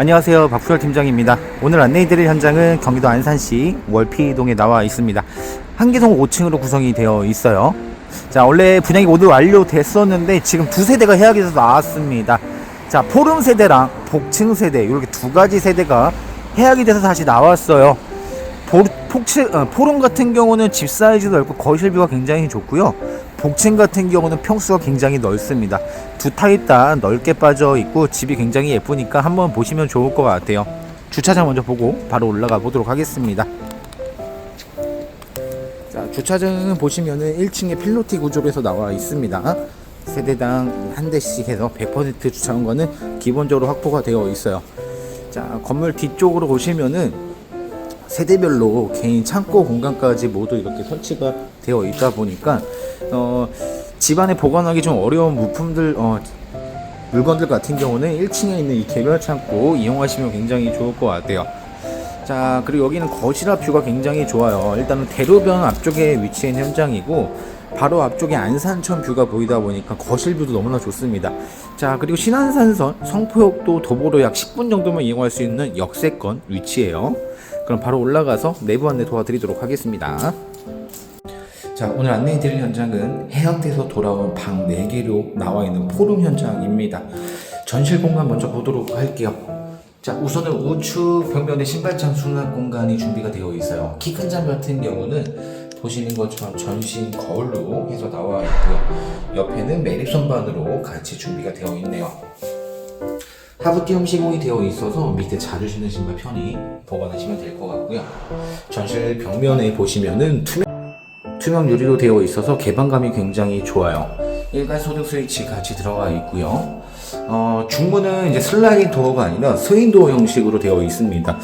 안녕하세요. 박수열 팀장입니다. 오늘 안내해드릴 현장은 경기도 안산시 월피동에 나와 있습니다. 한계동 5층으로 구성이 되어 있어요. 자, 원래 분양이 모두 완료됐었는데 지금 두 세대가 해약이 돼서 나왔습니다. 자, 포름 세대랑 복층 세대 이렇게 두 가지 세대가 해약이 돼서 다시 나왔어요. 보, 폭치, 어, 포름 같은 경우는 집 사이즈도 넓고 거실뷰가 굉장히 좋고요. 복층 같은 경우는 평수가 굉장히 넓습니다. 두 타입 다 넓게 빠져 있고 집이 굉장히 예쁘니까 한번 보시면 좋을 것 같아요. 주차장 먼저 보고 바로 올라가 보도록 하겠습니다. 자, 주차장은 보시면은 1층에 필로티 구조로 해서 나와 있습니다. 세대당 한 대씩 해서 100% 주차공간은 기본적으로 확보가 되어 있어요. 자, 건물 뒤쪽으로 보시면은 세대별로 개인 창고 공간까지 모두 이렇게 설치가 되어 있다 보니까 어, 집안에 보관하기 좀 어려운 물품들 어, 물건들 같은 경우는 1층에 있는 이 개별 창고 이용하시면 굉장히 좋을 것 같아요. 자 그리고 여기는 거실 앞 뷰가 굉장히 좋아요. 일단은 대로변 앞쪽에 위치해 있는 현장이고 바로 앞쪽에 안산천 뷰가 보이다 보니까 거실 뷰도 너무나 좋습니다. 자 그리고 신안산선 성포역도 도보로 약 10분 정도만 이용할 수 있는 역세권 위치예요. 그럼 바로 올라가서 내부 안내 도와드리도록 하겠습니다. 자 오늘 안내해 드릴 현장은 해양돼서 돌아온 방 4개로 나와 있는 포rum 현장입니다. 전실 공간 먼저 보도록 할게요. 자 우선은 우측 벽면에 신발장 수납 공간이 준비가 되어 있어요. 키큰장 같은 경우는 보시는 것처럼 전신 거울로 해서 나와 있고요. 옆에는 매립 선반으로 같이 준비가 되어 있네요. 하부 띄움 시공이 되어 있어서 밑에 자주 신는 신발 편히 보관하시면 될 것 같고요. 전실 벽면에 보시면은 투명 투명 유리로 되어 있어서 개방감이 굉장히 좋아요. 일괄 소등 스위치 같이 들어가 있고요. 어, 중문은 이제 슬라이딩 도어가 아니라 스윙 도어 형식으로 되어 있습니다.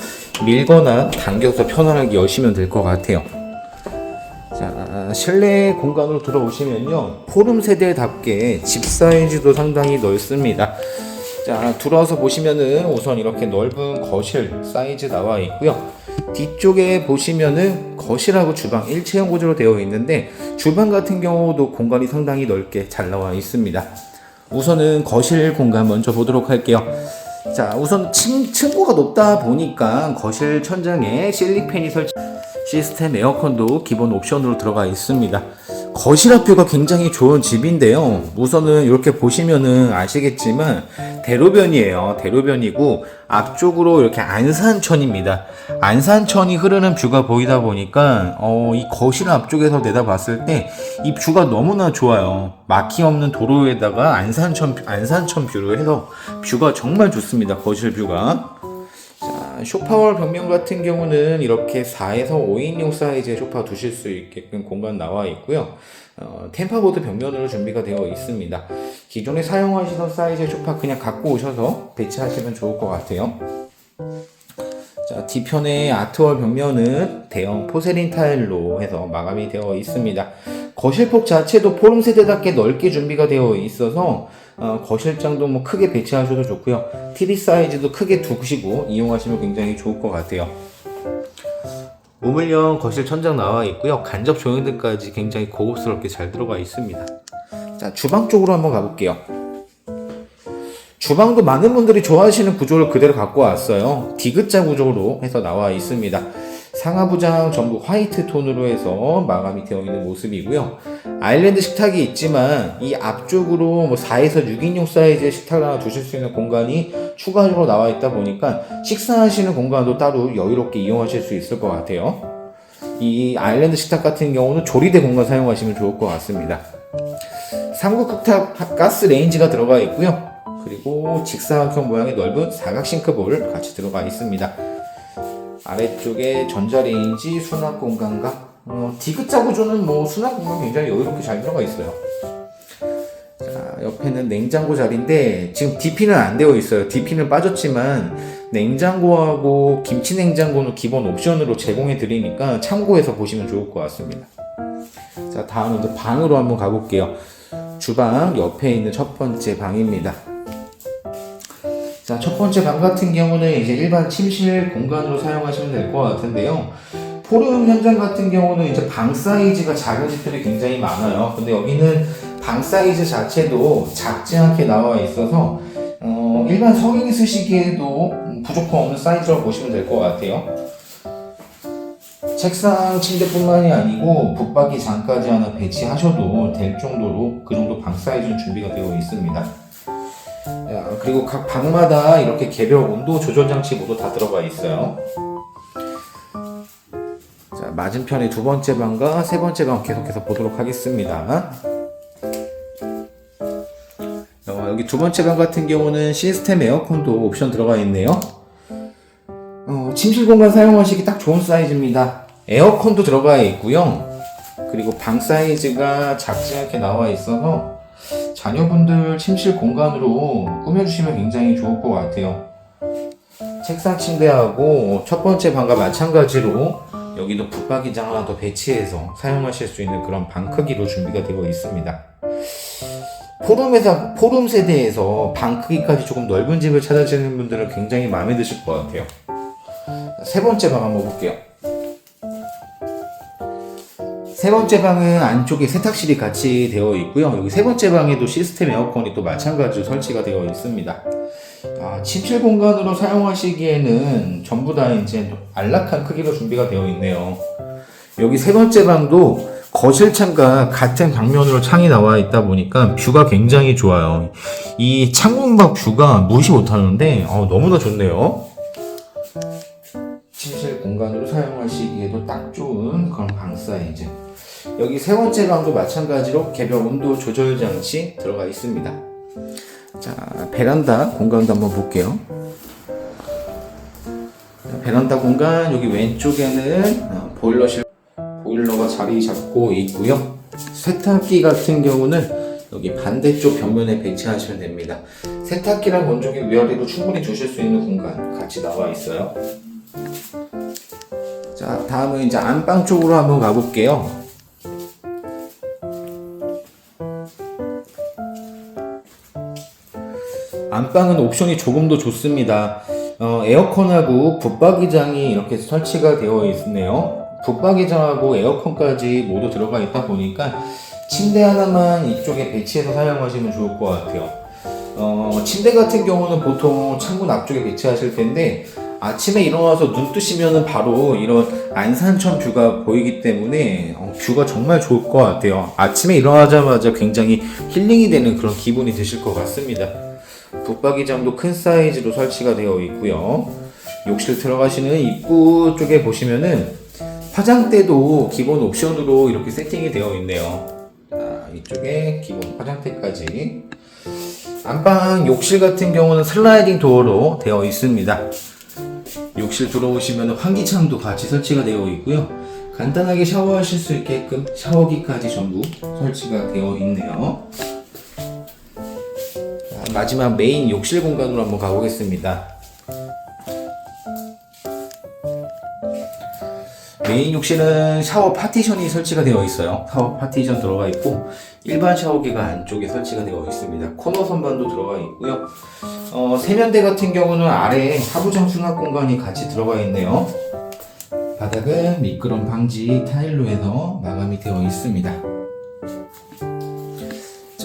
밀거나 당겨서 편안하게 여시면 될 것 같아요. 자, 실내 공간으로 들어오시면요. 포름 세대답게 집 사이즈도 상당히 넓습니다. 자, 들어와서 보시면은 우선 이렇게 넓은 거실 사이즈 나와 있고요. 뒤쪽에 보시면은 거실하고 주방 일체형 구조로 되어 있는데 주방 같은 경우도 공간이 상당히 넓게 잘 나와 있습니다. 우선은 거실 공간 먼저 보도록 할게요. 자, 우선 층, 층고가 높다 보니까 거실 천장에 실리팬이 설치 시스템 에어컨도 기본 옵션으로 들어가 있습니다. 거실 앞뷰가 굉장히 좋은 집인데요. 우선은 이렇게 보시면은 아시겠지만 대로변이에요. 대로변이고 앞쪽으로 이렇게 안산천입니다. 안산천이 흐르는 뷰가 보이다 보니까 어, 이 거실 앞쪽에서 내다봤을 때 이 뷰가 너무나 좋아요. 막히 없는 도로에다가 안산천 안산천 뷰로 해서 뷰가 정말 좋습니다. 거실 뷰가. 자, 쇼파월 벽면 같은 경우는 이렇게 4에서 5인용 사이즈의 쇼파 두실 수 있게끔 공간 나와 있고요. 어, 템파보드 벽면으로 준비가 되어 있습니다. 기존에 사용하시던 사이즈의 쇼파 그냥 갖고 오셔서 배치하시면 좋을 것 같아요. 자, 뒤편의 아트월 벽면은 대형 포세린 타일로 해서 마감이 되어 있습니다. 거실폭 자체도 포름 세대답게 넓게 준비가 되어 있어서 어, 거실장도 뭐 크게 배치하셔도 좋고요. TV 사이즈도 크게 두시고 이용하시면 굉장히 좋을 것 같아요. 우물형 거실 천장 나와 있고요. 간접 조형들까지 굉장히 고급스럽게 잘 들어가 있습니다. 자, 주방 쪽으로 한번 가볼게요. 주방도 많은 분들이 좋아하시는 구조를 그대로 갖고 왔어요. 디귿자 구조로 해서 나와 있습니다. 상하부장 전부 화이트 톤으로 해서 마감이 되어 있는 모습이고요. 아일랜드 식탁이 있지만 이 앞쪽으로 뭐 4에서 6인용 사이즈의 식탁을 하나 두실 수 있는 공간이 추가적으로 나와 있다 보니까 식사하시는 공간도 따로 여유롭게 이용하실 수 있을 것 같아요. 이 아일랜드 식탁 같은 경우는 조리대 공간 사용하시면 좋을 것 같습니다. 삼국 극탑 가스 레인지가 들어가 있고요. 그리고 직사각형 모양의 넓은 사각 싱크볼 같이 들어가 있습니다. 아래쪽에 전자레인지 수납 공간과 어, 디귿자 구조는 뭐 수납 공간 굉장히 여유롭게 잘 들어가 있어요. 자, 옆에는 냉장고 자리인데 지금 DP는 안 되어 있어요. DP는 빠졌지만 냉장고하고 김치 냉장고는 기본 옵션으로 제공해 드리니까 참고해서 보시면 좋을 것 같습니다. 자, 다음은 방으로 한번 가볼게요. 주방 옆에 있는 첫 번째 방입니다. 자, 첫 번째 방 같은 경우는 이제 일반 침실 공간으로 사용하시면 될 것 같은데요. 포름 현장 같은 경우는 이제 방 사이즈가 작은 집들이 굉장히 많아요. 근데 여기는 방 사이즈 자체도 작지 않게 나와 있어서 어, 일반 성인이 쓰시기에도 부족함 없는 사이즈로 보시면 될 것 같아요. 책상 침대뿐만이 아니고 붙박이 장까지 하나 배치하셔도 될 정도로 그 정도 방 사이즈는 준비가 되어 있습니다. 야, 그리고 각 방마다 이렇게 개별 온도 조절 장치 모두 다 들어가 있어요. 자, 맞은편에 두 번째 방과 세 번째 방 계속해서 보도록 하겠습니다. 어, 여기 두 번째 방 같은 경우는 시스템 에어컨도 옵션 들어가 있네요. 어, 침실 공간 사용하시기 딱 좋은 사이즈입니다. 에어컨도 들어가 있고요. 그리고 방 사이즈가 작지 않게 나와 있어서 자녀분들 침실 공간으로 꾸며주시면 굉장히 좋을 것 같아요. 책상 침대하고 첫 번째 방과 마찬가지로 여기도 붙박이장 하나 더 배치해서 사용하실 수 있는 그런 방 크기로 준비가 되어 있습니다. 포룸에서 포룸 세대에서 방 크기까지 조금 넓은 집을 찾으시는 분들은 굉장히 마음에 드실 것 같아요. 세 번째 방 한번 볼게요. 세 번째 방은 안쪽에 세탁실이 같이 되어 있고요. 여기 세 번째 방에도 시스템 에어컨이 또 마찬가지로 설치가 되어 있습니다. 아, 침실 공간으로 사용하시기에는 전부 다 이제 안락한 크기로 준비가 되어 있네요. 여기 세 번째 방도 거실 창과 같은 방면으로 창이 나와 있다 보니까 뷰가 굉장히 좋아요. 이 창문 밖 뷰가 무시 못하는데 어, 너무나 좋네요. 침실 공간으로 사용하시기에도 딱 좋은 그런 방 사이즈. 여기 세 번째 방도 마찬가지로 개별 온도 조절 장치 들어가 있습니다. 자, 베란다 공간도 한번 볼게요. 자, 베란다 공간 여기 왼쪽에는 어, 보일러실 보일러가 자리 잡고 있고요. 세탁기 같은 경우는 여기 반대쪽 벽면에 배치하시면 됩니다. 세탁기랑 건조기 위아래로 충분히 두실 수 있는 공간 같이 나와 있어요. 자, 다음은 이제 안방 쪽으로 한번 가볼게요. 안방은 옵션이 조금 더 좋습니다. 어, 에어컨하고 붙박이장이 이렇게 설치가 되어 있네요. 붙박이장하고 에어컨까지 모두 들어가 있다 보니까 침대 하나만 이쪽에 배치해서 사용하시면 좋을 것 같아요. 어, 침대 같은 경우는 보통 창문 앞쪽에 배치하실 텐데 아침에 일어나서 눈 뜨시면은 바로 이런 안산천 뷰가 보이기 때문에 어, 뷰가 정말 좋을 것 같아요. 아침에 일어나자마자 굉장히 힐링이 되는 그런 기분이 드실 것 같습니다. 붙박이장도 큰 사이즈로 설치가 되어 있고요. 욕실 들어가시는 입구 쪽에 보시면은 화장대도 기본 옵션으로 이렇게 세팅이 되어 있네요. 자, 이쪽에 기본 화장대까지. 안방 욕실 같은 경우는 슬라이딩 도어로 되어 있습니다. 욕실 들어오시면 환기창도 같이 설치가 되어 있고요. 간단하게 샤워하실 수 있게끔 샤워기까지 전부 설치가 되어 있네요. 자, 마지막 메인 욕실 공간으로 한번 가보겠습니다. 메인 욕실은 샤워 파티션이 설치가 되어 있어요. 샤워 파티션 들어가 있고 일반 샤워기가 안쪽에 설치가 되어 있습니다. 코너 선반도 들어가 있고요. 어, 세면대 같은 경우는 아래에 하부정 수납 공간이 같이 들어가 있네요. 바닥은 미끄럼 방지 타일로 해서 마감이 되어 있습니다.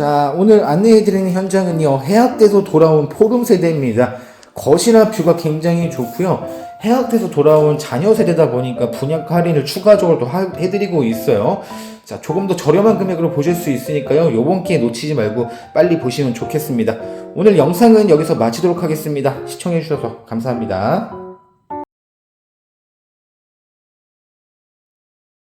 자, 오늘 안내해드리는 현장은요, 해약돼서 돌아온 포rum 세대입니다. 거실화 뷰가 굉장히 좋고요. 해약돼서 돌아온 자녀 세대다 보니까 분양 할인을 추가적으로 또 하- 해드리고 있어요. 자, 조금 더 저렴한 금액으로 보실 수 있으니까요. 요번 기회 놓치지 말고 빨리 보시면 좋겠습니다. 오늘 영상은 여기서 마치도록 하겠습니다. 시청해주셔서 감사합니다.